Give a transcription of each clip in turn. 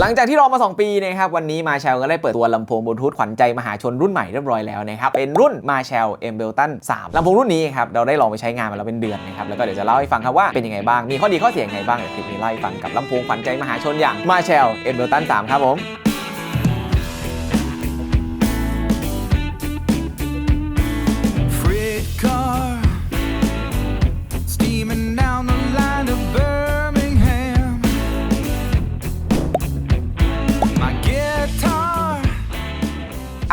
หลังจากที่รอมา 2 ปีนะครับวันนี้มาแชลก็ได้เปิดตัวลำโพงบลูทูธขวัญใจมหาชนรุ่นใหม่เรียบร้อยแล้วนะครับเป็นรุ่นมาแชลเอ็มเบลตัน3ลำโพงรุ่นนี้ครับเราได้ลองไปใช้งานมาแล้วเป็นเดือนนะครับแล้วก็เดี๋ยวจะเล่าให้ฟังครับว่าเป็นยังไงบ้างมีข้อดีข้อเสียยังไงบ้างเดี๋ยวคลิปนี้เล่าให้ฟังกับลำโพงขวัญใจมหาชนอย่างมาแชลเอ็มเบลตัน3ครับผม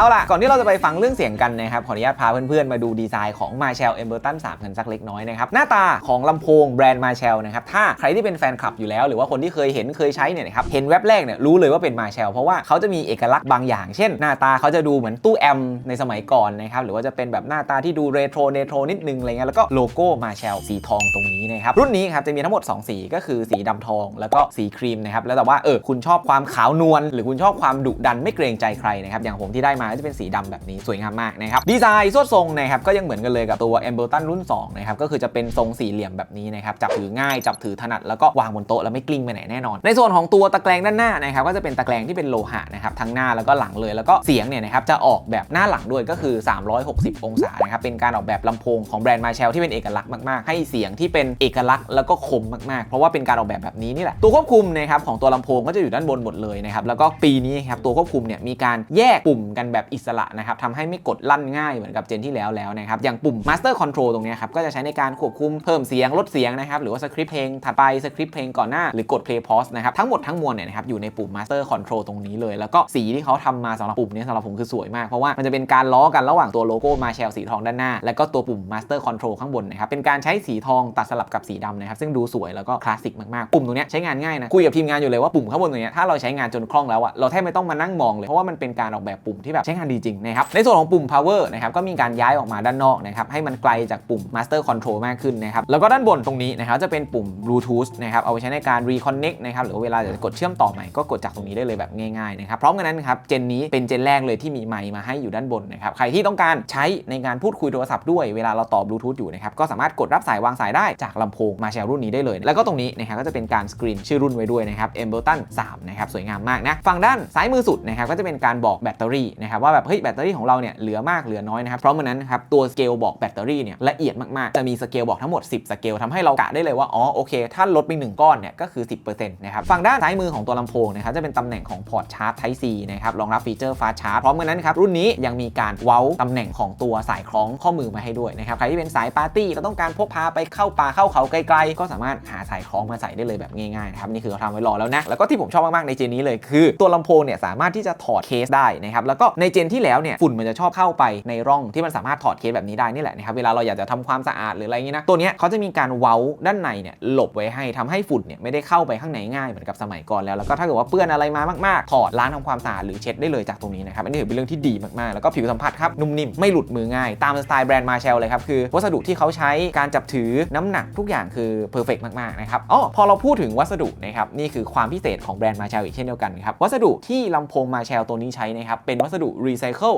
เอาล่ะ ก่อนที่เราจะไปฟังเรื่องเสียงกันนะครับ ขออนุญาตพาเพื่อนๆ มาดูดีไซน์ของ Marshall e m b e r t o n 3กันสักเล็กน้อยนะครับ หน้าตาของลำโพงแบรนด์ Marshall นะครับ ถ้าใครที่เป็นแฟนคลับอยู่แล้ว หรือว่าคนที่เคยเห็นเคยใช้เนี่ยนะครับ เห็นแว็บแรกเนี่ยรู้เลยว่าเป็น Marshall เพราะว่าเขาจะมีเอกลักษณ์บางอย่าง เช่น หน้าตาเขาจะดูเหมือนตู้แอมในสมัยก่อนนะครับหรือว่าจะเป็นแบบหน้าตาที่ดูเรโทรเนโทรนิดนึงอะไรเงี้ยแล้วก็โลโก้ Marshall สีทองตรงนี้นะครับรุ่นนี้ครับจะมีทั้งหมด 2 สีก็คือสีดำทองแล้วก็สีครีมนะครับแล้วแต่ว่าเออคุณชอบความขาวนวลหรือคุณชอบความดุดันไม่เกรงใจใครนะครับอย่างผมที่ได้มาก็จะเป็นสีดำแบบนี้สวยงามมากนะครับดีไซน์สวดทรงนะครับก็ยังเหมือนกันเลยกับตัว e m b e r t o n รุ่น2นะครับก็คือจะเป็นทรงสี่เหลี่ยมแบบนี้นะครับจับถือง่ายจับถือถนัดแล้วก็วางบนโต๊ะแล้วไม่กลิ้งไปไหนแน่นอน ในส่วนของตัวตะแกรงด้านหน้านะครับก็จะเป็นตะแกรงที่เป็นโลหะนะครับทั้งหน้าแล้วก็หลังเลยแล้วก็เสียงเนี่ยนะครับจะออกแบบหน้าหลังด้วยก็คือ 360 องศานะครับเป็นการออกแบบลำโพงของแบรนด์ Marshall ที่เป็นเอกลักษณ์มากๆ ให้เสียงที่เป็นเอกลักษณ์แล้วก็คมมากๆ เพราะว่าเป็นการออกแบบแบบนี้นี่แหละตัวควบคุมนะครับของตัวลำโพงก็จะอยู่ด้านบนหมดเลยนะครับแล้วก็ปีนี้ครับตัวควบคุมเนี่ยมีการแยกปุ่มกันแบบแบบอิสระนะครับทำให้ไม่กดลั่นง่ายเหมือนกับเจนที่แล้วแล้วนะครับอย่างปุ่ม Master Control ตรงนี้ครับก็จะใช้ในการควบคุมเพิ่มเสียงลดเสียงนะครับหรือว่าสคริปต์เพลงถัดไปสคริปต์เพลงก่อนหน้าหรือกด play pause นะครับทั้งหมดทั้งมวลเนี่ยนะครับอยู่ในปุ่ม Master Control ตรงนี้เลย แล้วก็สีที่เขาทำมาสำหรับปุ่มนี้สำหรับผมคือสวยมากเพราะว่ามันจะเป็นการล้อกันระหว่างตัวโลโก้ Marshall สีทองด้านหน้า แล้วก็ตัวปุ่ม Master Control ข้างบนนะครับเป็นการใช้สีทองตัดสลับกับสีดำนะครับซึ่งดูสวยแล้วก็คลาสสิกมากๆปุ่มตรงนี้ใช้งานง่ายนะคุยกับทีมงานอยู่เลยว่าปุ่มข้างบนตรงนี้ถ้าเราใช้งานจนคล่องแล้วอะเราแทบไม่ต้องมานั่งมองเลยเพราะว่ามันเป็นการออกแบบปุ่มที่แบบใช้งานดีจริงนะครับ ในส่วนของปุ่ม power นะครับก็มีการย้ายออกมาด้านนอกนะครับให้มันไกลจากปุ่ม master control มากขึ้นนะครับแล้วก็ด้านบนตรงนี้นะครับจะเป็นปุ่ม bluetooth นะครับเอาไว้ใช้ในการ reconnect นะครับหรือว่าเวลาจะกดเชื่อมต่อใหม่ก็กดจากตรงนี้ได้เลยแบบง่ายๆนะครับพร้อมกันนั้นครับเจนนี้เป็นเจนแรกเลยที่มีไมค์มาให้อยู่ด้านบนนะครับใครที่ต้องการใช้ในการพูดคุยโทรศัพท์ด้วยเวลาเราต่อบลูทูธอยู่นะครับก็สามารถกดรับสายวางสายได้จากลำโพงมาแชร์รุ่นนี้ได้เลย แล้วก็ตรงนี้นะครับก็จะเป็นการสกรีนชื่อรุ่นไว้ด้วยนะครับ e m b e r t o n 3นะครับสวยงามมากนะฝั่งด้านซ้ายมือสุดนะครับก็จะเป็นการบอกแบตเตอรี่นะครับว่าแบบเฮ้ยแบตเตอรี่ของเราเนี่ยเหลือมากเหลือน้อยนะครับเพราะมันนั้นครับตัวสเกลบอกแบตเตอรี่เนี่ยละเอียดมากๆ จะมีสเกลบอกทั้งหมด 10 สเกลทำให้เรากะได้เลยว่าอ๋อโอเค ถ้าลดไป1ก้อนเนี่ยก็คือ 10%นะครับฝั่งด้านซ้ายมือของตัวลำโพงนะครับจะเป็นตำแหน่งของพอร์ตชาร์จ Type C นะครับรองรับฟีเจอร์ฟาชาร์จพร้อมกันนั้นครับรุ่นนี้ยังมีการเว้าตำแหน่งของตัวสายคล้องข้อมือมาให้ด้วยนะครับใครที่เป็นสายปาร์ตี้ก็ต้องการพกพาไปเข้าป่าเข้าเขาไกลๆ ก็สามารถหาสายคล้องมาใส่ได้เลยแบบง่ายๆนะครับนี่คือเขาทำไว้รอแล้วนะแล้วก็ที่ผมชอบมากๆในเจนนี้เลยคือตัวลำโพงเนี่ยสามารถที่จะถอดเคสได้นะครับแล้วก็ในเจนที่แล้วเนี่ยฝุ่นมันจะชอบเข้าไปในร่องที่มันสามารถถอดเคสแบบนี้ได้นี่แหละนะครับเวลาเราอยากจะทำความสะอาดหรืออะไรอย่างนี้นะตัวเนี้ยเขาจะมีการเว้าด้านในเนี่ยหลบไว้ให้ทำให้ฝุ่นเนี่ยไม่ได้เข้าไปข้างในง่ายเหมือนกับสมัยก่อนแล้วแล้วก็ถ้าเกิดว่าเปื้อนอะไรมามากๆถอดล้างทำความสะอาดหรือเช็ดได้เลยจากตรงนี้นะครับอันนี้ถือเป็นเรื่องที่ดีมากๆแล้วก็ผิวสัมผัสครับนุ่มนิ่มไม่หลุดมือง่ายตามสไตล์แบรนด์มาแชลเลยครับคือวัสดุที่เขาใช้การจับถือน้ำหนักทุกอย่างคือเพอร์เฟกมากๆนะครับอ๋อพอเราพูดถึงวัสดุนะครับนี่คือความพิเศษของแบรนด์มาแชลอีกเช่นเดียวกันครับวัสดุที่ลำโพงมาแชลตัวนี้ใช้นะครับเป็นวัสดุรีไซเคิล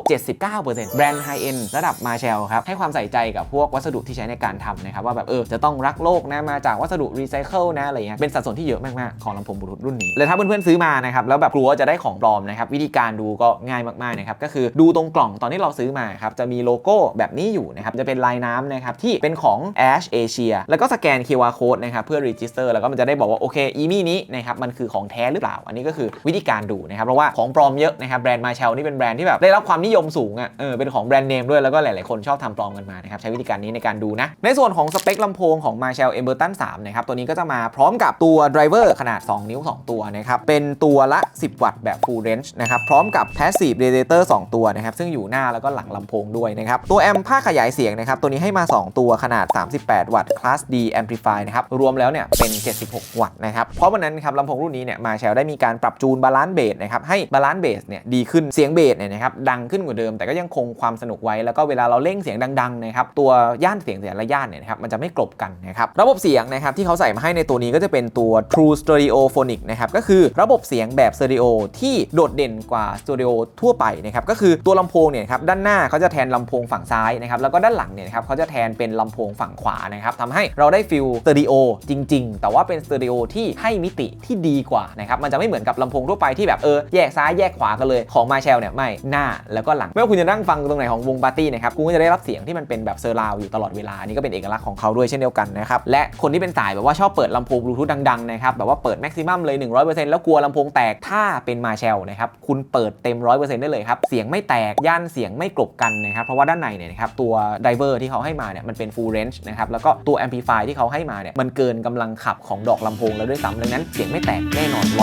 79%แบรนด์ไฮเอ็นระดับมาแชลครับ ให้ความใส่ใจกับพวกวัสดุที่ใช้ในการทำนะครับ ว่าแบบเออจะต้องรักโลกนะ มาจากวัสดุรีไซเคิลนะอะไรเงี้ยเป็นสัดส่วนที่เยอะมากๆ ของลำโพงบลูทูธรุ่นนี้และถ้าเพื่อนๆซื้อมานะครับแล้วแบบกลัวจะได้ของปลอมนะครับวิธีการดูก็ง่ายมากๆนะครับก็คือดูตรงกล่องตอนที่เราซื้อมาครับจะมีโลโก้แบบนี้อยู่นะครับจะเป็นลายน้ำนะครับที่เป็นของ Ash Asia แล้วก็สแกน QR code นะครับเพื่อ register แล้วก็มันจะได้บอกว่าโอเคอีมี่นี้นะครับมันคือของแท้หรือเปล่า อันนี้ก็คือวิธีการดูนะครับเพราะว่าของปลอมเยอะนะครับแบรนด์มาเชลนี่เป็นแบรนด์ที่แบบได้รับความนิยมสูงอะ่ะเออเป็นของแบรนด์เนมด้วยแล้วก็หลาย ๆ คนชอบทำปลอมกันมานะครับใช้วิธีการนี้ในการดูนะ ในส่วนของสเปคลำโพงของ Marshall e m b e r t o n 3นะครับตัวนี้ก็จะมาพร้อมกับตัวไดรเวอร์ขนาด 2 นิ้ว 2 ตัวนะครับเป็นตัวละ 10 วัตต์แบบ full range นะครับพร้อมกับ passive radiator 2 ตัวนะครับซึ่งอยู่หน้าแล้วก็หลังลำโพงด้วยนะครับตัวแอมป์ภาขยายเสียงนะครับตัวนี้ให้มา 2 ตัวขนาด 38 วัตต์ Class D amplify นะครับรวมแล้วเนี่ยเป็น 76 วัตต์นะครับเพราะวันนั้นครับลำโพงรุ่นนี้เนี่ยมาแชลได้มีการปรับจูนบาลานซ์เบสนะครับให้บาลานซ์เบสเนี่ยดีขึ้นเสียงเบสเนี่ยนะครับดังขึ้นกว่าเดิม แต่ก็ยังคงความสนุกไว้แล้วก็เวลาเราเล่งเสียงดังๆนะครับตัวย่านเสียงแต่ละย่านเนี่ยนะครับมันจะไม่กลบกันนะครับระบบเสียงนะครับที่เขาใส่มาให้ในตัวนี้ก็จะเป็นตัว True Stereophonic นะครับก็คือระบบเสียงแบบสเตอริโอที่โดดเด่นกว่าสเตอริโอทั่วไปนะครับก็คือตัวลำโพงเนี่ยครับด้านหน้าเขาจะแทนลำโพงฝั่งซ้ายนะครับแล้วก็ด้านหลังเนี่ยครับเขาจะแทนเป็นลำโพงฝั่งขวานะครับทำให้เราได้ฟิลสเตอริโอจริง ๆ แต่ว่าเป็นสเตอริโอที่ให้มิติที่ดีกว่านะครับมันจะไม่เหมือนกับลำโพงทั่วไปที่แบบเออแยกซ้ายแยกขวากันเลยของมาแชลเนี่ยไม่หน้าแล้วก็หลัง ไม่ว่าคุณจะนั่งฟังตรงไหนของวงปาร์ตี้นะครับคุณก็จะได้รับเสียงที่มันเป็นแบบเซอร์ราวอยู่ตลอดเวลาอันนี่ก็เป็นเอกลักษณ์ของเขาด้วยเช่นเดียวกันนะครับและคนที่เป็นสายแบบว่าชอบเปิดลำโพงบลูทูธดังๆนะครับแบบว่าเปิดแม็กซิมัมเลย 100%แล้วกลัวลำโพงแตกถ้าเป็นมาแชลนะครับคุณเปิดเต็ม 100%ได้เลยครับเสียงไม่แตกย่านเสียงไม่กลบกันนะครับเพราะว่าด้านในเนี่ยนะครับตัวไดเวอร์ที่เขาให้มาเนี่ยมันเป็น full range นะครับแล้วก็ตัว amplify ที่เขาให้มาเนี่ยมันเกินกำลังขับของดอกลำโพงแล้วด้วยซ้ำดังนั้นเสียงไม่แตกแน่นอน 100%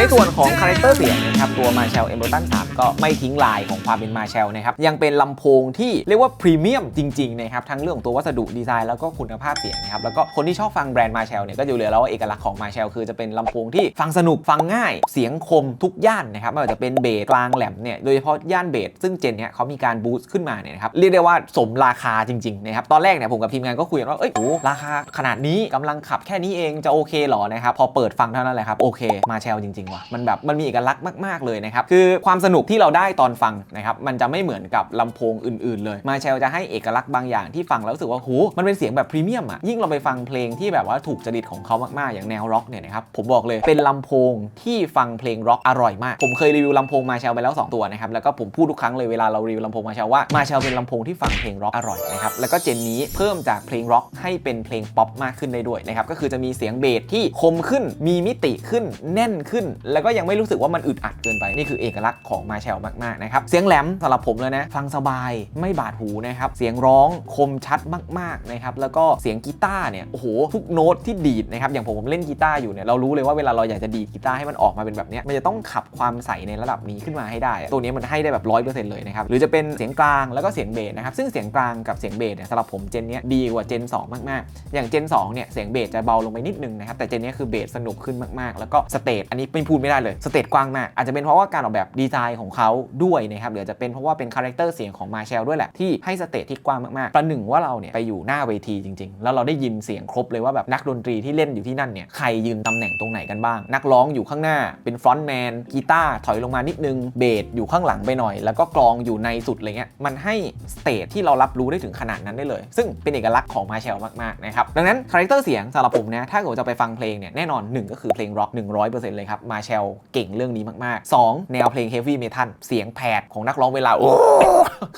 ในส่วนของคาแรคเตอร์เสียงนะครับตัว Marshall e m b e r t o n 3ก็ไม่ทิ้งลายของความเป็น Marshall นะครับยังเป็นลำโพงที่เรียกว่าพรีเมียมจริงๆนะครับทั้งเรื่องของตัววัสดุดีไซน์แล้วก็คุณภาพเสียงนะครับแล้วก็คนที่ชอบฟังแบรนด์ Marshall เนี่ยก็จะรู้เลยแล้วว่าเอกลักษณ์ของ Marshall คือจะเป็นลำโพงที่ฟังสนุกฟังง่าย เสียงคมทุกย่านนะครับไม่ว่าจะเป็นเบสกลางแหลมเนี่ยโดยเฉพาะย่านเบสซึ่งเจนเนี้ยเขามีการบูสต์ขึ้นมาเนี่ยนะครับเรียกได้ว่าสมราคาจริงๆนะครับตอนแรกเนี่ยผมกับทีมงานก็คุยกันว่าเอ้ยโหราคาขนาดนี้กำลังขับแค่นี้เองจะโอเคหรอนะครับพอเปิดฟังเท่านั้นแหละครับโอเคมาแชลจริงว่ะมันแบบมันมีเอกลักษณ์มากๆเลยนะครับคือความสนุกที่เราได้ตอนฟังนะครับมันจะไม่เหมือนกับลำโพงอื่น ๆ เลยมาแชลจะให้เอกลักษณ์บางอย่างที่ฟังแล้วรู้สึกว่าโหมันเป็นเสียงแบบพรีเมียมอะยิ่งเราไปฟังเพลงที่แบบว่าถูกจริตของเขามากๆอย่างแนวร็อกเนี่ยนะครับผมบอกเลยเป็นลำโพงที่ฟังเพลงร็อกอร่อยมาก ผมเคยรีวิวลำโพงมาแชลไปแล้ว 2 ตัวนะครับแล้วก็ผมพูดทุกครั้งเลยเวลาเรารีวิวลำโพงมาแชลว่ามาแชลเป็นลำโพงที่ฟังเพลงร็อกอร่อยนะครับแล้วก็เจนนี้เพิ่มจากเพลงร็อกให้เป็นเพลงป๊อปมากขึ้นได้ด้วยนะครับก็คือจะมีเสียงเบสที่คมขึ้นมีมิติขึ้นแน่นขึ้นแล้วก็ยังไม่รู้สึกว่ามันอึดอัดเกินไป นี่คือเอกลักษณ์ของมาแชลมากๆนะครับ เสียงแหลมสำหรับผมเลยนะ ฟังสบายไม่บาดหูนะครับ เสียงร้องคมชัดมากๆนะครับ แล้วก็เสียงกีตาร์เนี่ย โอ้โห ทุกโน้ตที่ดีดนะครับ อย่างผมผมเล่นกีตาร์อยู่เนี่ย เรารู้เลยว่าเวลาเราอยากจะดีดกีตาร์ให้มันออกมาเป็นแบบนี้มันจะต้องขับความใสในระดับนี้ขึ้นมาให้ได้ ตัวนี้มันให้ได้แบบร้อยเปอร์เซ็นต์เลยนะครับ หรือจะเป็นเสียงกลางแล้วก็เสียงเบสนะครับ ซึ่งเสียงกลางกับเสียงเบสเนี่ยสำหรับผมเจนนี้ดีกว่าเจน 2 มากๆ อย่างเจน2เนี่ยเสียงเบสจะเบาลงไปนิดนึงนะครับแต่เจนนี้ยคือเบสสนุกขึ้นมากๆ แล้วก็สเตจอันนี้ไม่พูดไม่ได้เลยสเตจกว้างมากอาจจะเป็นเพราะว่าการออกแบบดีไซน์ของเขาด้วยนะครับหรือจะเป็นเพราะว่าเป็นคาแรคเตอร์เสียงของมาแชลด้วยแหละที่ให้สเตจที่กว้างมากๆประหนึ่งว่าเราเนี่ยไปอยู่หน้าเวทีจริง ๆ แล้วเราได้ยินเสียงครบเลยว่าแบบนักดนตรีที่เล่นอยู่ที่นั่นเนี่ยใครยืนตำแหน่งตรงไหนกันบ้าง นักร้องอยู่ข้างหน้าเป็นฟรอนต์แมนกีตาร์ถอยลงมานิดนึงเบสอยู่ข้างหลังไปหน่อย แล้วก็กลองอยู่ในสุดอะไรเงี้ยมันให้สเตจที่เรารับรู้ได้ถึงขนาดนั้นได้เลย ซึ่งเป็นเอกลักษณ์ของมาแชลมากๆนะครับดังนั้นคาแรคเตอร์เสียงสำหรับผมนะถ้าเกิดจะไปฟังเพลงเนี่ยแน่นอนหนึ่งก็คือเพลงร็อก100%เลยครับมาแชลเก่งเรื่องนี้มากๆสองแนวเพลงเฮฟวี่เมทัลเสียงแผดของนักร้องเวลาโอ้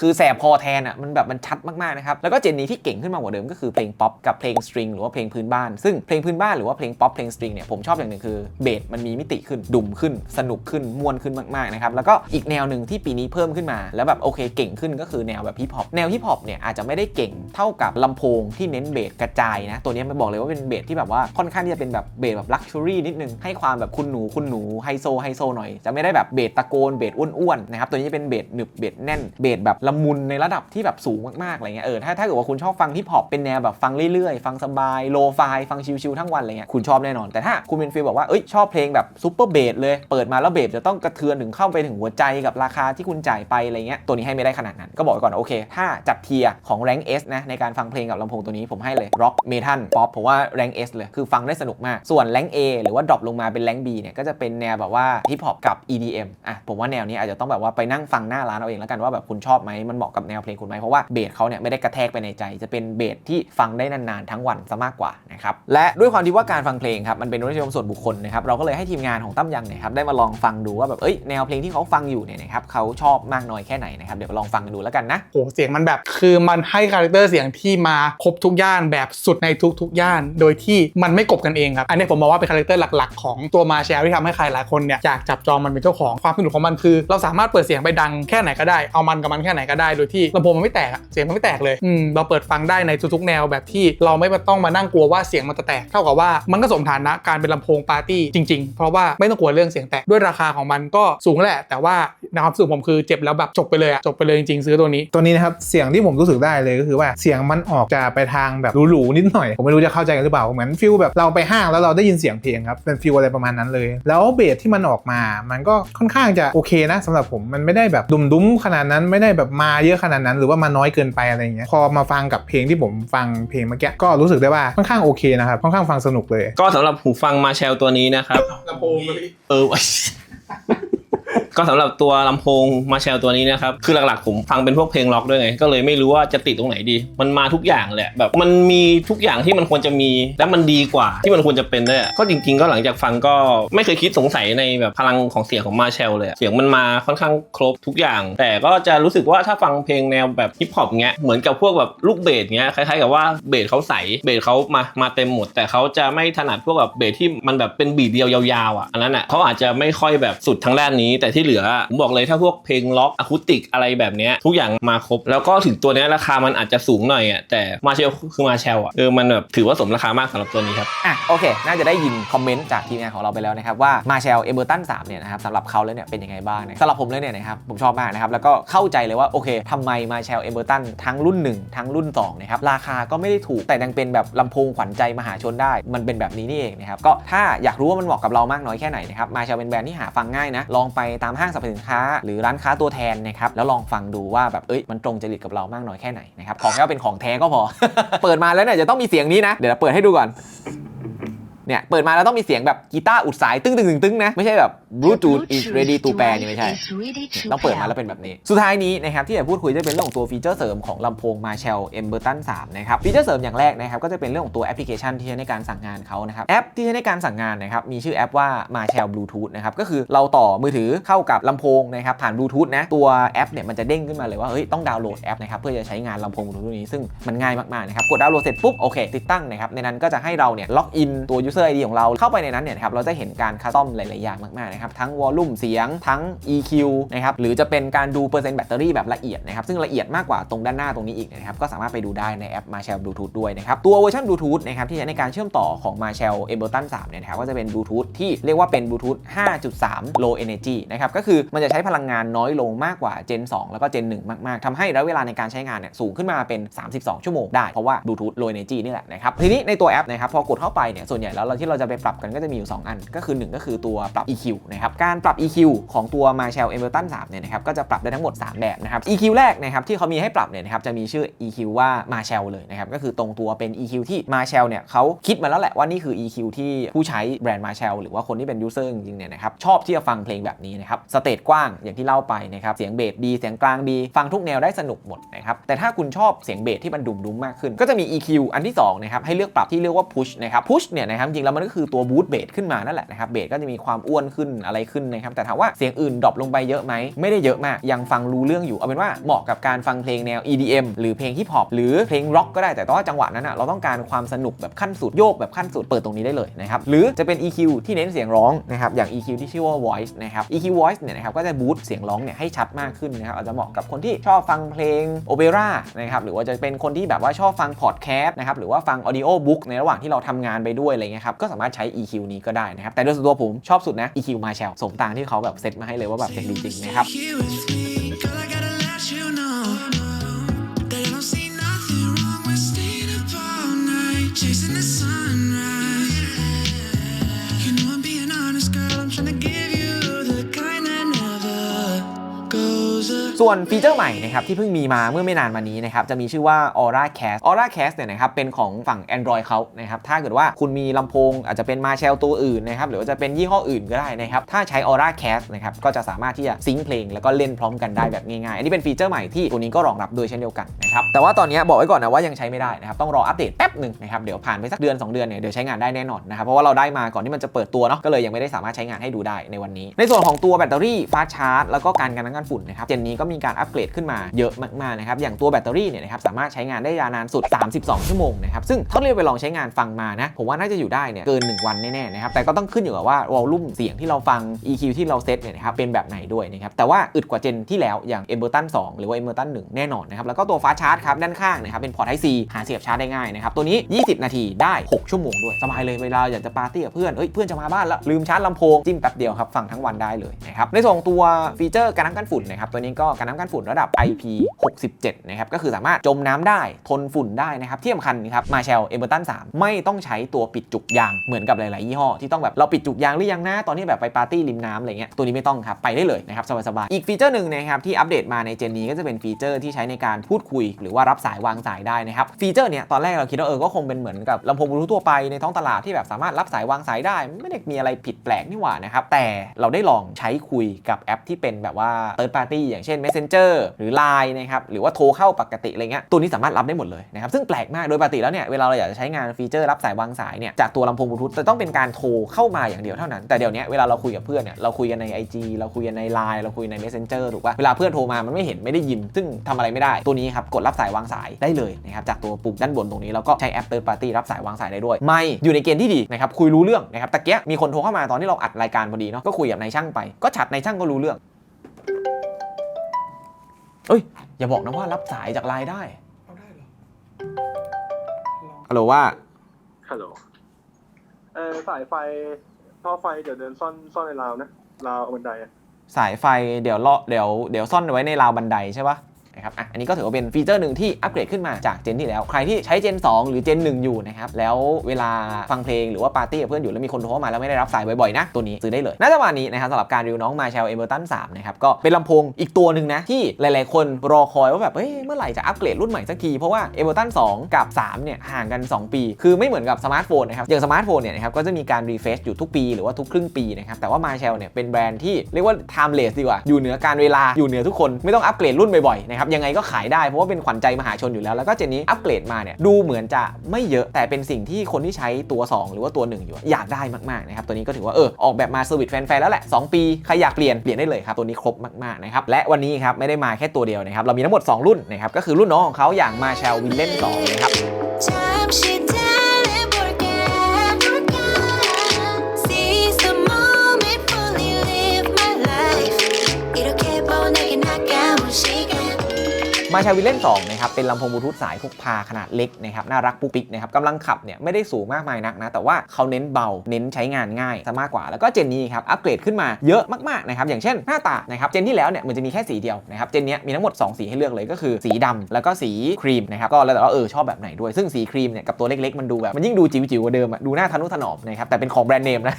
คือแสบคอแทนอะมันแบบมันชัดมากๆนะครับ แล้วก็เจนนี้ที่เก่งขึ้นมากกว่าเดิมก็คือเพลงป๊อปกับเพลงสตริงหรือว่าเพลงพื้นบ้านซึ่งเพลงพื้นบ้านหรือว่าเพลงป๊อปเพลงสตริงเนี่ยผมชอบอย่างหนึ่งคือเบสมันมีมิติขึ้นดุ่มขึ้นสนุกขึ้นม่วนขึ้นมากๆนะครับแล้วก็อีกแนวหนึ่งที่ปีนี้เพิ่มขึ้นมา แล้วแบบโอเคเก่งขึ้นก็คือแนวแบบฮิปฮอปแนวฮิปฮอปเนี่ยอาจจะไม่ได้เก่งเท่ากับลำโพงที่เน้นเบสกระจายนะตัวนี้มันบอกเลยว่าเป็นเบสที่แบบว่าค่อนข้างที่จะเป็นแบบเบสแบบลักชัวรี่นิดนึงให้ความแบบคุณหนูคุณหนูไฮโซไฮโซหน่อย จะไม่ได้แบบเบสตะโกนเบสอ้วนๆนะครับตัวนี้จะเป็นเบสหนึบเบสแน่นเบสแบบละมุนในระดับที่แบบสูงมากๆอะไรเงี้ยเออถ้าถ้าเกิดว่าคุณชอบฟังฮิปฮอปเป็นแนวแบบฟังเรื่อยๆ ฟังสบายโลฟายฟังชิลๆทั้งวันอะไรเงี้ยคุณชอบแน่นอน แต่ถ้าคุณเป็นฟีลแบบว่าเอ้ยชอบเพลงแบบซูเปอร์เบสเลยเปิดมาแล้วเบสจะต้องกระเทือนถึงเข้าไปถึงหัวใจกับราคาที่คุณจ่ายไปอะไรเงี้ยตัวนี้ให้ไม่ได้ขนาดนั้นก็บอกไว้ก่อนโอเค ถ้าจัดเทียร์ของแรง S นะในการฟังเพลงกับลำโพงตัวนี้ผมให้เลยร็อกเมทัลป๊อปผมว่าแรง S เลยคือฟังได้สนุกมากส่วนแรง A หรือว่าดรอปลงมาเป็นแรง B เนี่ยก็จะจะเป็นแนวแบบว่าฮิปฮอปกับ EDM อะผมว่าแนวนี้อาจจะต้องแบบว่าไปนั่งฟังหน้าร้านเอาเองแล้วกันว่าแบบคุณชอบไหมมันเหมาะกับแนวเพลงคุณไหมเพราะว่าเบสเขาเนี่ยไม่ได้กระแทกไปในใจ จะเป็นเบสที่ฟังได้นานๆทั้งวันซะมากกว่านะครับและด้วยความที่ว่าการฟังเพลงครับมันเป็นรสนิยมส่วนบุคคลนะครับเราก็เลยให้ทีมงานของตั้มยังเนี่ยครับได้มาลองฟังดูว่าแบบเอ้ยแนวเพลงที่เขาฟังอยู่เนี่ยนะครับเขาชอบมากน้อยแค่ไหนนะครับเดี๋ยวลองฟังกันดูแล้วกันนะโหเสียงมันแบบคือมันให้คาแรคเตอร์เสียงที่มาครบทุกย่านแบบสุดในทุกๆย่าน โดยที่มันไม่กบกันเองครับอันนี้ผมมองว่าเป็นคาแรคเตอร์หลัก ๆ ของตัวมาแชลที่ทำให้ให้ใครหลายคนเนี่ยอยากจับจองมันเป็นเจ้าของความสนุกของมันคือ เราสามารถเปิดเสียงไปดังแค่ไหนก็ได้เอามันกับมันแค่ไหนก็ได้โดยที่ลำโพงมันไม่แตกเสียงมันไม่แตกเลยอืมเราเปิดฟังได้ในทุกๆแนวแบบที่เราไม่ต้องมานั่งกลัวว่าเสียงมันจะแตกเท่ากับว่ามันก็สมฐานะการเป็นลำโพงปาร์ตี้จริง ๆ เพราะว่าไม่ต้องกลัวเรื่องเสียงแตกด้วยราคาของมันก็สูงแหละ แต่ว่าในความรู้สึกผมคือเจ็บแล้วแบบจบไปเลยอะจบไปเลยจริงๆซื้อตัวนี้ตัวนี้นะครับเสียงที่ผมรู้สึกได้เลยก็คือว่าเสียงมันออกจะไปทางแบบหรูๆนิดหน่อย ผมไม่รู้จะเข้าใจกันหรือเปล่าเหมือนฟิลแบบเราไปห้างแล้วเราได้ยินเสียงเพลงครับเป็นฟิลอะไรประมาณนั้นเลยแล้วเบสที่มันออกมา มันก็ค่อนข้างจะโอเคนะสำหรับผมมันไม่ได้แบบดุมดุ้มๆขนาดนั้นไม่ได้แบบมาเยอะขนาดนั้น หรือว่ามาน้อยเกินไปอะไรอย่างเงี้ยพอมาฟังกับเพลงที่ผมฟังเพลงเมื่อกี้ก็รู้สึกได้ว่าค่อนข้างโอเคนะครับค่อนข้างฟังสนุกเลย ก็สำหรับหูฟังมาแชลตัวนี้นะครับลำโพงเลยเออก็สำหรับตัวลำโพงมาแชลตัวนี้นะครับ คือหลักๆผมฟังเป็นพวกเพลงล็อกด้วยไง ก็เลยไม่รู้ว่าจะติดตรงไหนดี มันมาทุกอย่างแหละ แบบมันมีทุกอย่างที่มันควรจะมี และมันดีกว่าที่มันควรจะเป็นด้วยก็จริง ๆ ก็หลังจากฟังก็ไม่เคยคิดสงสัยในแบบพลังของเสียงของมาแชลเลย เสียงมันมาค่อนข้างครบทุกอย่าง แต่ก็จะรู้สึกว่าถ้าฟังเพลงแนวแบบฮิปฮอปเงี้ย เหมือนกับพวกแบบลูกเบสเงี้ย คล้ายๆกับว่าเบสเขาใส เบสเขามา มาเต็มหมด แต่เขาจะไม่ถนัดพวกแบบเบสที่มันแบบเป็นบีเดียวยาวๆอะ อันนั้นอะเขาอาจจะไม่ค่อยแบบสุดทางด้านนี้ แต่ที่เหลือผมบอกเลยถ้าพวกเพลงล็อกอะคูติกอะไรแบบเนี้ยทุกอย่างมาครบ แล้วก็ถึงตัวเนี้ยราคามันอาจจะสูงหน่อยอะแต่มาเชลคือมาเชลอะเออมันแบบถือว่าสมราคามากสำหรับตัวนี้ครับอะโอเค น่าจะได้ยินคอมเมนต์จากทีมงานของเราไปแล้วนะครับว่ามาเชลเอเบอร์ตัน3เนี่ยนะครับสำหรับเขาแล้วเนี่ยเป็นยังไงบ้างนะสำหรับผมเลยเนี่ยนะครับผมชอบมากนะครับแล้วก็เข้าใจเลยว่าโอเคทำไมมาเชลเอเบอร์ตันทั้งรุ่น 1 ทั้งรุ่น2นะครับราคาก็ไม่ได้ถูกแต่ยังเป็นแบบลำโพงขวัญใจมหาชนได้ มันเป็นแบบนี้นี่เองนะครับก็ถ้าอยากรู้ว่ามันเหมาะกับเรามากน้อยแค่ไหนนะครับมาเชลเป็นแบรนด์ที่หาฟังง่ายนะลองไปตามห้างสรรพสินค้า หรือร้านค้าตัวแทนนะครับแล้วลองฟังดูว่าแบบเอ้ยมันตรงจริตกับเรามากน้อยแค่ไหนนะครับของแค่เป็นของแท้ก็พอ เปิดมาแล้วเนี่ยจะต้องมีเสียงนี้นะ เดี๋ยวเราเปิดให้ดูก่อน เนี่ยเปิดมาแล้วต้องมีเสียงแบบกีตาร์อุดสายตึ้งตึ้งตึ้งตึ้งนะไม่ใช่แบบ Bluetooth is ready to pair นี่ไม่ใช่ต้องเปิดมาแล้วเป็นแบบนี้ สุดท้ายนี้นะครับที่จะพูดคุยจะเป็นเรื่องของตัวฟีเจอร์เสริมของลำโพง Marshall e m b e r t o n 3นะครับฟีเจอร์เสริมอย่างแรกนะครับก็จะเป็นเรื่องของตัวแอปพลิเคชันที่ใช้ในการสั่งงานเขานะครับแอปที่ใช้ในการสั่งงานนะครับมีชื่อแอปว่า Marshall Bluetooth นะครับก็คือเราต่อมือถือเข้ากับลำโพงนะครับผ่านบลูทูธนะตัวแอปเนี่ยมันจะเด้งขึ้นมาเลยว่าเฮ้ยต้องดาวน์โหลดแอปนะครับเพื่อจะใช้งานลำโพงบลูทูธนี้ซึ่งมันง่ายมากๆนะครับกดดาวน์โหลดเสร็จปุ๊บโอเคติดตั้งนะครับในนั้นก็จะให้เราเนี่ยล็อกอินตัว user ID ของเราเข้าไปในนั้นเนี่ยครับเราจะเห็นการคัสตอมหลาย ๆ อย่างมาก ๆ นะครับทั้งวอลลุ่มเสียงทั้ง EQ นะครับหรือจะเป็นการดูเปอร์เซ็นต์แบตเตอรี่แบบละเอียดนะครับซึ่งละเอียดมากกว่าตรงด้านหน้าตรงนี้อีกนะครับก็สามารถไปดูได้ในแอป Marshall Bluetooth ด้วยนะครับตัวเวอร์ชัน Bluetooth นะครับที่ใช้ในการเชื่อมต่อของ Marshall e b e r t o n 3เนี่ยนะครับก็จะเป็น Bluetooth ที่เรียกว่าเป็น Bluetooth 5.3 low energy นะครับก็คือมันจะใช้พลังงานน้อยลงมากกว่า Gen 2 แล้วก็ Gen 1 มาก ๆทำให้ระยะเวลาในการใช้งานเนี่ยสูงขึ้นมาเป็น 32 ชั่วโมงได้เพราะว่า Bluetooth low energy นี่แหละนะครับทีนี้ในตัวแอปนะครับพอกดเข้าไปเนี่ยส่วนใหญ่แล้วเราที่เราจะไปปรับกันก็จะมีอยู่ 2 อัน ก็คือ 1 ก็คือตัวปรับ EQ นะครับการปรับ EQ ของตัว Marshall Emerton 3เนี่ยนะครับก็จะปรับได้ทั้งหมด 3 แบบนะครับ EQ แรกนะครับที่เขามีให้ปรับเนี่ยนะครับจะมีชื่อ EQ ว่า Marshall เลยนะครับก็คือตรงตัวเป็น EQ ที่ Marshall เนี่ยเขาคิดมาแล้วแหละว่านี่คือ EQ ที่ผู้ใช้แบรนด์ Marshall หรือว่าคนที่เป็น user จริงๆเนี่ยนะครับชอบที่จะฟังเพลงแบบนี้นะครับสเตจกว้างอย่างที่เล่าไปนะครับเสียงเบสดีเสียงกลางดีฟังทุกแนวได้สนุกหมดนะครับแต่ถ้าคุณชอบเสียงเบสที่มันดุมๆมากขึ้น ก็จะมี EQ อันที่สองนะครับให้เลือกปรับที่เรียกว่า push นะครับ push เนี่ยนะครับจริงแล้วมันก็คือตัวบูตเบสขึ้นมานั่นแหละนะครับเบสก็จะมีความอ้วนขึ้นอะไรขึ้นนะครับแต่ถามว่าเสียงอื่นดรอปลงไปเยอะไหมไม่ได้เยอะมากยังฟังรู้เรื่องอยู่เอาเป็นว่าเหมาะกับการฟังเพลงแนว EDM หรือเพลงฮิปฮอปหรือเพลงร็อกก็ได้แต่ว่าจังหวะนั้นอะเราต้องการความสนุกแบบขั้นสุดโยกแบบขั้นสุดเปิดตรงนี้ได้เลยนะครับหรือจะเป็น EQ ที่เน้นเสียงร้องนะครับอย่าง EQ ที่ชื่อว่า voice นะครับ EQ voice เนี่ยนะครับก็จะบูตเสียงร้องเนี่ยให้ชัดมากขึ้นนะครับอาจจะเหมาะกับคนที่ชอบฟังเพลงโอเปร่านะครับหรือว่าจะเป็นคนที่แบบว่าชอบฟังพอดแคสต์นะครับหรือว่าฟัง audio book ในระหว่างที่เราทำงานไปด้วยอะไรเงี้ยครับก็สามารถใช้ EQ นี้ก็ได้นะครับแต่โดยส่วนตัวผมชอบสุดนะ EQ Marshall สมตางที่เขาแบบเซตมาให้เลยว่าแบบเสียงดีจริงนะครับ You with me, ส่วนฟีเจอร์ใหม่นะครับที่เพิ่งมีมาเมื่อไม่นานมานี้นะครับจะมีชื่อว่า Aura Cast Aura Cast เนี่ยนะครับเป็นของฝั่ง Android เขานะครับถ้าเกิดว่าคุณมีลำโพงอาจจะเป็น Marshall ตัวอื่นนะครับหรือว่าจะเป็นยี่ห้ออื่นก็ได้นะครับถ้าใช้ Aura Cast นะครับก็จะสามารถที่จะซิงค์เพลงแล้วก็เล่นพร้อมกันได้แบบง่ายๆ อันนี้เป็นฟีเจอร์ใหม่ที่ตัวนี้ก็รองรับด้วยเช่นเดียวกันนะครับแต่ว่าตอนนี้บอกไว้ก่อนนะว่ายังใช้ไม่ได้นะครับต้องรออัปเดตแป๊บหนึ่งนะครับเดี๋ยวผ่านไปสักเดือน 2 เดือนเนี่ยเดี๋ยวใช้งานได้แน่นอนนะครับเพราะว่าเราได้มาก่อนที่มันจะเปิดตัวเนาะก็เลยยังไม่ได้สามารถใช้งานให้ดูได้ในวันนี้ ในส่วนของตัวแบตเตอรี่ฟาชาร์จแล้วก็การกันน้ำกันฝุ่นนะครับเจนนี้ก็มีการอัปเกรดขึ้นมาเยอะมากๆนะครับอย่างตัวแบตเตอรี่เนี่ยนะครับสามารถใช้งานได้ยาวนานสุด 32 ชั่วโมงนะครับซึ่งถ้าเราไปลองใช้งานฟังมานะผมว่าน่าจะอยู่ได้เนี่ยเกิน 1 วันแน่ๆนะครับแต่ก็ต้องขึ้นอยู่กับว่าวอลลุ่มเสียงที่เราฟัง EQ ที่เราเซตเนี่ยนะครับเป็นแบบไหนด้วยนะครับแต่ว่าอึดกว่าเจนที่แล้วอย่าง e m b e r t o n 2 หรือว่า e m b e r t o n 1 แน่นอนนะครับแล้วก็ตัวฟ้าชาร์จครับด้านข้างนะครับเป็นพอร์ต Type C หาเสียบชาร์จได้ง่ายนะครับตัวนี้ 20 นาทีได้ 6 ชั่วโมงด้วยสบายเลยเวลาอยากจะปาร์ตี้กับเพื่อนเอ้ยเพื่อนจะมาบ้านแล้วลืมชาร์จลำโพงจิ้มแป๊บเดียวครับฟังทั้งวันได้เลยนะครับในส่วนตัวฟีเจอร์การน้ำกันฝุ่นนะครับตัวนี้ก็การน้ำกันฝุ่นระดับ IP 67 นะครับก็คือสามารถจมน้ำได้ทนฝุ่นได้นะครับที่สำคัญครับมาเชลเอเบอร์ตัน3ไม่ต้องใช้ตัวปิดจุกยางเหมือนกับหลาย ๆ ยี่ห้อที่ต้องแบบเราปิดจุกยางหรือยังนะตอนที่แบบไปปาร์ตี้ริมน้ำอะไรเงี้ยตัวนี้ไม่ต้องครับไปได้เลยนะครับสบาย ๆ อีกฟีเจอร์หนึ่งนะครับที่อัปเดตมาในเจนนี้ก็จะเป็นฟีเจอร์ที่ใช้ในการพูดคุย หรือว่ารับสายวางสายได้นะครับฟีเจอร์เนี้ยตอนแรกเราคิดว่าเออก็คงเป็นเหมือนกับลำโพงบลูทูธทั่วไปในท้องตลาดที่แบบสามารถรับสายวางสายได้ ไม่ได้มีอะไรผิดแปลกนี่หว่านะครับแต่เราได้ลองใช้คุยกับแอปที่เป็นแบบว่า third party อย่างเช่น Messenger หรือ Line นะครับหรือว่าโทรเข้าปกติอะไรเงี้ยตัวนี้สามารถรับได้หมดเลยนะครับซึ่งแปลกมากโดยปกติแล้วเนี่ยเวลาเราอยากจะใช้งานฟีเจอร์รับสายวางสายเนี่ยจากตัวลำโพงบลูทูธจะต้องเป็นการโทรเข้ามาอย่างเดียวเท่านั้น แต่เดี๋ยวนี้เวลาเราคุยกับเพื่อนเนี่ยเราคุยกันใน IG เราคุยกันใน Line เราคุยใน Messenger ถูกป่ะเวลาเพื่อนโทรมามันไม่เห็นไม่ได้ยิน ซึ่งทำอะไรไม่ได้ตัวนี้ครับกดรับสายวางสายได้เลยนะครับจากตัวปุ่มด้านบนตรงนี้แล้วก็ใช้แอป third party รับสายวางสายได้ด้วย ไม่อยู่ในเกณฑ์ที่ดีนะครับคุยรู้เรื่องนะครับตะเกียมีคนโทรเข้ามาตอนที่เราอัดรายการพอดีเนาะก็คุยกับนายช่างไปก็ชัดนายช่างก็รู้เรื่อง เอ้ย อย่าบอกนะว่ารับสายจากไลน์ได้ฮัลโหลว่า ฮัลโหลเออสายไฟท่อไฟเดี๋ยวเดินซ่อนซ่อนในราวนะราวบันไดอะสายไฟเดี๋ยวเลาะเดี๋ยวเดี๋ยวซ่อนไว้ในราวบันไดใช่ปะ นะครับอะอันนี้ก็ถือว่าเป็นฟีเจอร์หนึ่งที่อัปเกรดขึ้นมาจากเจนที่แล้ว ใครที่ใช้เจน 2 หรือเจน 1 อยู่นะครับแล้วเวลาฟังเพลงหรือว่าปาร์ตี้กับเพื่อนอยู่แล้วมีคนโทรมาแล้วไม่ได้รับสายบ่อยๆนะตัวนี้ซื้อได้เลยน่าจะวันนี้นะครับสำหรับการรีวิวน้องมาเชลเอเบอร์ตัน3นะครับก็เป็นลำโพงอีกตัวหนึ่งนะที่หลายๆ คนรอคอยว่าแบบเฮ้ยเมื่อไหร่จะอัปเกรดรุ่นใหม่สักทีเพราะว่าเอเบอร์ตัน2กับ3เนี่ยห่างกัน 2 ปี คือไม่เหมือนกับสมาร์ทโฟนนะครับอย่างสมาร์ทโฟนเนี่ยนะครับก็จะมีการรีเฟรชอยู่ทุกปีหรือว่าทุกครึ่งปีนะครับแต่ว่ามาเชลเนี่ยเป็นแบรนด์ที่เรียกว่า timeless ดีกว่าอยู่เหนือการเวลาอยู่เหนือทุกคนไม่ต้องอัปเกรดรุ่นบ่อยๆนะครับยังไงก็ขายได้เพราะว่าเป็นขวัญใจมหาชนอยู่แล้ว แล้วก็เจนนี้อัปเกรดมาเนี่ยดูเหมือนจะไม่เยอะแต่เป็นสิ่งที่คนที่ใช้ตัว 2 หรือว่าตัว 1 อยู่อยากได้มากๆนะครับตัวนี้ก็ถือว่าเออออกแบบมาเซอร์วิสแฟนๆแล้วแหละ2 ปีใครอยากเปลี่ยนเปลี่ยนได้เลยครับตัวนี้ครบมากๆนะครับและวันนี้ครับไม่ได้มาแค่ตัวเดียวนะครับเรามีทั้งหมด 2 รุ่นนะครับก็คือรุ่นน้องของเขาอย่างมาแชลวินเล่น2นะครับ มาชาวิลเล่น2นะครับเป็นลำโพงบลูทูธสายพกพาขนาดเล็กนะครับน่ารักปุ๊กปิ๊กนะครับกำลังขับเนี่ยไม่ได้สูงมากมายนักนะ แต่ว่าเขาเน้นเบาเน้นใช้งานง่ายซะมากกว่า แล้วก็เจนนี้ครับอัปเกรดขึ้นมาเยอะมากๆนะครับอย่างเช่นหน้าตานะครับเจนที่แล้วเนี่ยมันจะมีแค่สีเดียวนะครับเจนนี้มีทั้งหมด 2 สีให้เลือกเลยก็คือสีดำแล้วก็สีครีมนะครับก็แล้วแต่ว่าเออชอบแบบไหนด้วยซึ่งสีครีมเนี่ยกับตัวเล็กๆมันดูแบบมันยิ่งดูจิ๋วๆกว่าเดิมอะดูหน้าทะนุถนอมนะครับแต่เป็นของแบรนด์เนมนะ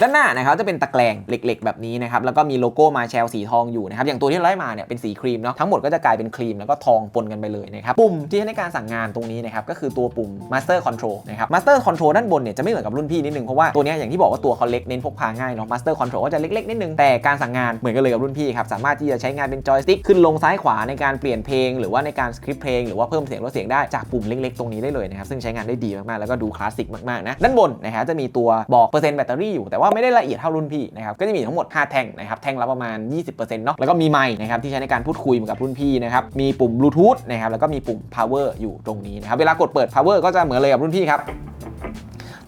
ด้านหน้านะครับจะเป็นตะแกรงเหล็ก ๆ แบบนี้นะครับแล้วก็มีโลโก้มาแชลสีทองอยู่นะครับอย่างตัวที่ได้มาเนี่ยเป็นสีครีมเนาะทั้งหมดก็จะกลายเป็นครีมแล้วก็ทองปนกันไปเลยนะครับปุ่มที่ใช้ในการสั่งงานตรงนี้นะครับก็คือตัวปุ่ม Master Control นะครับ Master Control ด้านบนเนี่ยจะไม่เหมือนกับรุ่นพี่นิดนึงเพราะว่าตัวนี้อย่างที่บอกว่าตัวเขาเล็กเน้นพกพาง่ายเนาะ Master Control ก็จะเล็กๆนิดนึงแต่การสั่งงานเหมือนกันเลยกับรุ่นพี่ครับสามารถที่จะใช้งานเป็นจอยสติ๊กขึ้นลงซ้ายขวาในการเปลี่ยนเพลง หรือว่าในการสคริปต์เพลงหรือว่าเพิ่มเสียงลดเสียงได้จากปุ่มเล็กๆตรงนี้ได้เลยนะครับซึ่งใช้งานได้ดีมากๆแล้วก็ดูคลาสสิกมากๆนะด้านบนนะครับจะมีตัวบอกเปอร์เซ็นต์แบตเตอรี่อยู่แต่ว่าไม่ได้ละเอียดเท่ารุ่นพี่นะครับก็จะมีทั้งหมด5แท่งนะครับแท่งละประมาณ 20%เนาะแล้วก็มีไมค์นะครับที่ใช้ในการพูดคุยเหมือนกับรุ่นพี่นะครับมีีปุ่มบลูทูธนะครับแล้วก็มีปุ่ม power อยู่ตรงนี้นะครับเวลากดเปิด power ก็จะเหมือนเลยกับรุ่นพี่ครับ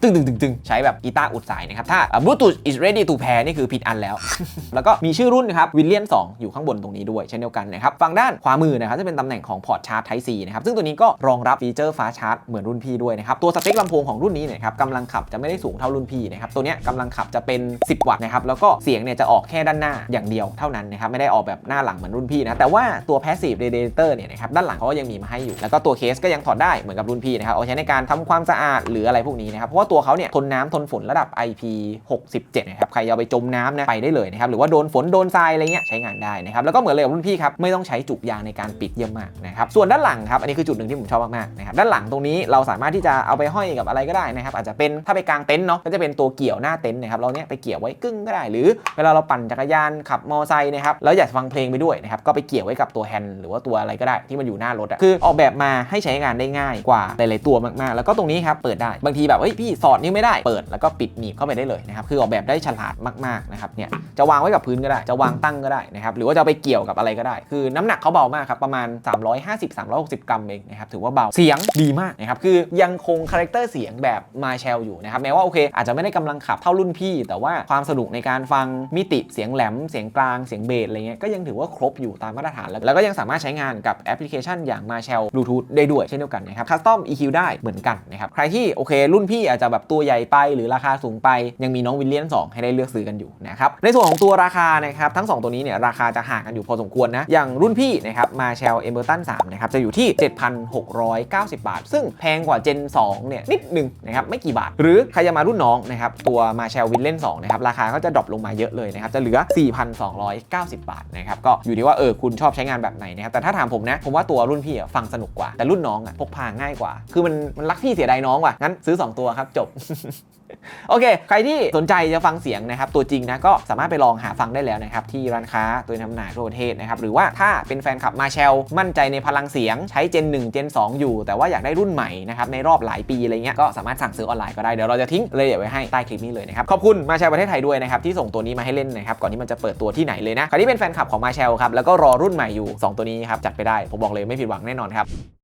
ตึงตึงตึงตึงใช้แบบกีตาร์อุดสายนะครับ ถ้า Bluetooth is ready to pair นี่คือผิดอันแล้ว แล้วก็มีชื่อรุ่นนะครับวิลเลียน2 อยู่ข้างบนตรงนี้ด้วยเช่นเดียวกันนะครับฝั่งด้านขวามือนะครับจะเป็นตำแหน่งของพอร์ตชาร์จ Type C นะครับซึ่งตัวนี้ก็รองรับฟีเจอร์ฟ้าชาร์จเหมือนรุ่นพี่ด้วยนะครับตัวสเปคลำโพงของรุ่นนี้เนยครับกำลังขับจะไม่ได้สูงเท่ารุ่นพี่นะครับตัวเนี้ยกำลังขับจะเป็น 10 วัตต์นะครับแล้วก็เสียงเนี่ยจะออกแค่ด้านหน้าอย่างเดียวเท่านั้นนะครับไม่ได้ออกแบบหน้าหลังเหมือนรุ่นพี่นะแต่ว่าตัว passive radiator เนี่ยนะครับด้านหลังเขาก็ยังมีมาให้อยู่ แล้วก็ตัวเคสก็ยังถอดได้เหมือนกับรุ่นพี่นะครับเอาใช้ในการทำความสะอาดหรืออะไรพวกนี้นะครับเพราะว่าตัวเขาเนี่ยทนน้ำทนฝนระดับ IP 67 นะครับใครเอาไปจมน้ำนะไปได้เลยนะครับหรือว่าโดนฝนโดนทรายอะไรเงี้ยใช้งานได้นะครับแล้วก็เหมือนเลยกับรุ่นพี่ครับไม่ต้องใช้จุกยางในการปิดเยี่ยมมากนะครับส่วนด้านหลังครับอันนี้คือจุดหนึ่งที่ผมชอบมากๆนะครับด้านหลังตรงนี้เราสามารถที่จะเอาไปห้อยกับอะไรก็ได้นะครับอาจจะเป็นถ้าไปกางเต็นท์เนาะก็จะเป็นตัวเกี่ยวหน้าเต็นท์นะครับเราเนี้ยไปเกี่ยวไว้กึ่งก็ได้ หรือเวลาเราปั่นจักรยานขับมอเตอร์ไซค์นะครับแล้วอยากฟังเพลงไปด้วยนะครับก็ไปเกี่ยวไว้กับตัวแฮนด์หรือว่าตัวอะไรก็ได้ที่มันอยู่หน้ารถอะคือออกแบบมาให้ใช้งานได้ง่ายกว่าหลายๆตัวมากๆ แล้วก็ตรงนี้ครับเปิดได้บางทีแบบเฮ้ยพี่สอดนิ้วไม่ได้เปิดแล้วก็ปิดหนีบเข้าไปได้เลยนะครับคือออกแบบได้ฉลาดมากๆนะครับเนี่ยจะวางไว้กับพื้นก็ได้จะวางตั้งก็ได้นะครับหรือว่าจะไปเกี่ยวกับอะไรก็ได้ คือน้ำหนักเขาเบามากครับประมาณ 350-360 กรัมเองนะครับถือว่าเบาเสียงดีมากนะครับคือยังคงคาแรคเตอร์เสียงแบบมาแชลอยู่นะครับแม้ว่าโอเค อาจจะไม่ได้กำลังขับเท่ารุ่นพี่ แต่ว่าความสนุกในการฟังมิติเสียงแหลมเสียงกลางเสียงเบสอะไรเงี้ยก็ยังถือว่าครบอยู่ตามมาตรฐานแล้วแล้วก็ยังสามารถใช้งานกับแอปพลิเคชันอย่าง Marshall Bluetooth ได้ด้วยเช่นเดียวกันนะครับคัสตอม EQ ได้เหมือนกันนะครับใครที่โอเครุ่นพี่อาจจะแบบตัวใหญ่ไปหรือราคาสูงไปยังมีน้องวิลเลียน2 ให้ได้เลือกซื้อกันอยู่นะครับในส่วนของตัวราคานะครับทั้ง 2 ตัวนี้เนี่ยราคาจะห่างกันอยู่พอสมควรนะอย่างรุ่นพี่นะครับ Marshall e m b e r t o n 3นะครับจะอยู่ที่ 7,690 บาท ซึ่งแพงกว่า Gen 2เนี่ยนิดนึงนะครับไม่กี่บาท หรือใครจะมารุ่นน้องนะครับตัว Marshall w i l l e n 2นะครับราคาก็จะดรอปลงมาเยอะเลยนะครับจะเหลือ 4,290 บาทนะครับก็อยู่ที่ว่าเออคุณชอบใช้งานแบบไหนนะครับแต่ถ้าถามผมนะผมว่าตัวรุ่นพี่อะฟังสนุกกว่าแต่รุ่นน้องอะพกพาง่ายกว่า คือมันมันรักพี่เสียดายน้องว่ะงั้นซื้อ 2 ตัวครับจบ โอเค ใครที่สนใจจะฟังเสียงนะครับตัวจริงนะก็สามารถไปลองหาฟังได้แล้วนะครับที่ร้านค้าตัวจำหน่ายทั่วประเทศนะครับหรือว่าถ้าเป็นแฟนคลับมาแชลมั่นใจในพลังเสียงใช้ Gen 1 Gen 2 อยู่ แต่ว่าอยากได้รุ่นใหม่นะครับในรอบหลายปีอะไรเงี้ยก็สามารถสั่งซื้อออนไลน์ก็ได้เดี๋ยวเราจะทิ้งรายละเอียดไว้ให้ใต้คลิปนี้เลยนะครับขอบคุณมาแชลประเทศไทยด้วยนะครับที่ส่งตัวนี้มาให้เล่นนะครับก่อนที่มันจะเปิดตัวที่ไหนเลยนะใครที่เป็นแฟนคลับของมาแชลครับแล้วก็รอรุ่นใหม่อยู่สองตัวนี้ครับจัดไปได้ผมบอกเลยไม่ผิดหวังแน่นอนครับ